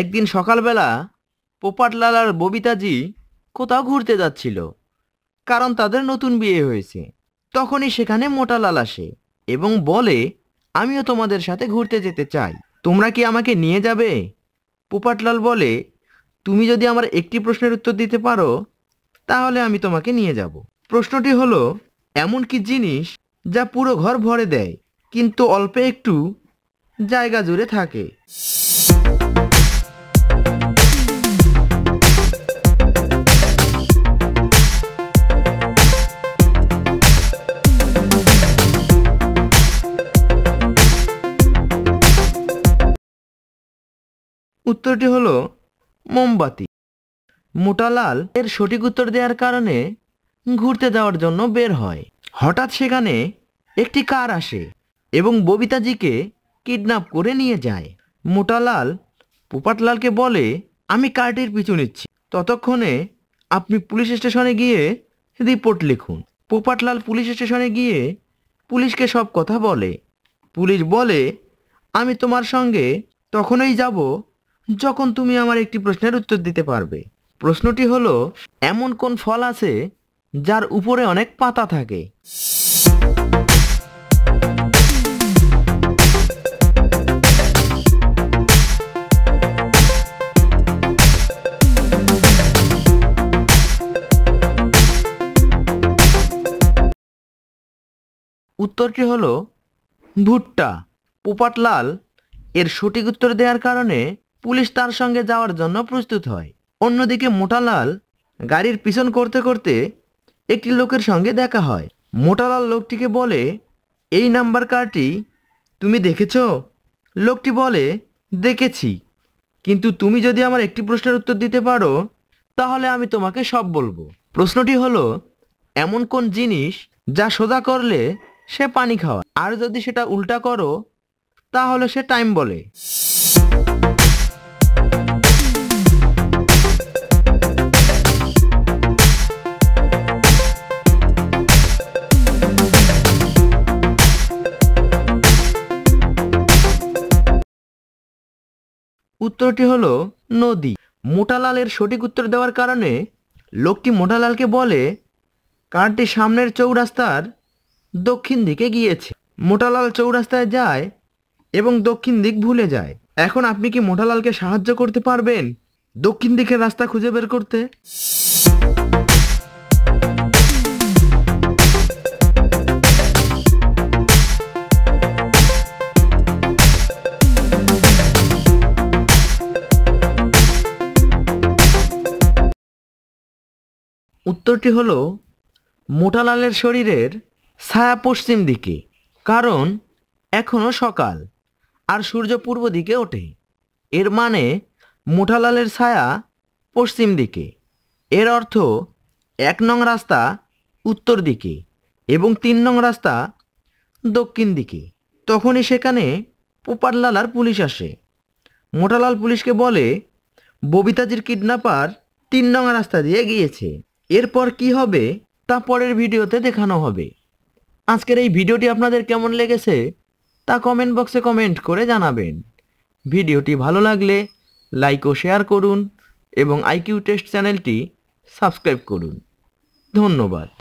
একদিন সকালবেলা পোপাটলাল আর ববিতাজি কোথাও ঘুরতে যাচ্ছিল, কারণ তাদের নতুন বিয়ে হয়েছে। তখনই সেখানে মোটালাল আসে এবং বলে, আমিও তোমাদের সাথে ঘুরতে যেতে চাই। তোমরা কি আমাকে নিয়ে যাবে? পোপাটলাল বলে, তুমি যদি আমার একটি প্রশ্নের উত্তর দিতে পারো, তাহলে আমি তোমাকে নিয়ে যাব। প্রশ্নটি হলো, এমন কি জিনিস যা পুরো ঘর ভরে দেয়, কিন্তু অল্প একটু জায়গা জুড়ে থাকে? উত্তরটি হলো মোমবাতি। মোটালাল এর সঠিক উত্তর দেওয়ার কারণে ঘুরতে যাওয়ার জন্য বের হয়। হঠাৎ সেখানে একটি কার আসে এবং ববিতাজিকে কিডন্যাপ করে নিয়ে যায়। মোটালাল পোপাটলালকে বলে, আমি কার্টির পিছু নিচ্ছি। ততক্ষণে আপনি পুলিশ স্টেশনে গিয়ে রিপোর্ট লিখুন। পোপাটলাল পুলিশ স্টেশনে গিয়ে পুলিশকে সব কথা বলে। পুলিশ বলে, আমি তোমার সঙ্গে তখনই যাব যখন তুমি আমার একটি প্রশ্নের উত্তর দিতে পারবে। প্রশ্নটি হলো, এমন কোন ফল আছে যার উপরে অনেক পাতা থাকে? উত্তরটি হলো, ভুট্টা। পোপাট লাল, এর সঠিক উত্তর দেওয়ার কারণে পুলিশ তার সঙ্গে যাওয়ার জন্য প্রস্তুত হয়। অন্যদিকে মোটালাল গাড়ির পিছন করতে করতে একটি লোকের সঙ্গে দেখা হয়। মোটালাল লোকটিকে বলে, এই নাম্বার কারটি তুমি দেখেছ? লোকটি বলে, দেখেছি। কিন্তু তুমি যদি আমার একটি প্রশ্নের উত্তর দিতে পারো, তাহলে আমি তোমাকে সব বলব। প্রশ্নটি হলো, এমন কোন জিনিস যা সোজা করলে সে পানি খাওয়া আর যদি সেটা উল্টা করো, তাহলে সে টাইম বলে। উত্তরটি হলো নদী। মোটালালের সঠিক উত্তর দেওয়ার কারণে লোকটি মোটালালকে বলে কারটি সামনের চৌরাস্তার দক্ষিণ দিকে গিয়েছে। মোটালাল চৌরাস্তায় যায় এবং দক্ষিণ দিক ভুলে যায়। এখন আপনি কি মোটালালকে সাহায্য করতে পারবেন দক্ষিণ দিকের রাস্তা খুঁজে বের করতে? উত্তরটি হলো, মোটালালের শরীরের ছায়া পশ্চিম দিকে, কারণ এখনও সকাল আর সূর্য পূর্ব দিকে ওঠে। এর মানে মোটালালের ছায়া পশ্চিম দিকে। এর অর্থ এক নং রাস্তা উত্তর দিকে এবং তিন নং রাস্তা দক্ষিণ দিকে। তখনই সেখানে পোপারলাল আর পুলিশ আসে। মোটালাল পুলিশকে বলে, ববিতাজির কিডন্যাপার তিন নং রাস্তা দিয়ে গিয়েছে। এরপর কি হবে তা পরের ভিডিওতে দেখানো হবে। আজকের এই ভিডিওটি আপনাদের কেমন লেগেছে তা কমেন্ট বক্সে কমেন্ট করে জানাবেন। ভিডিওটি ভালো লাগলে লাইক ও শেয়ার করুন এবং আইকিউ টেস্ট চ্যানেলটি সাবস্ক্রাইব করুন। ধন্যবাদ।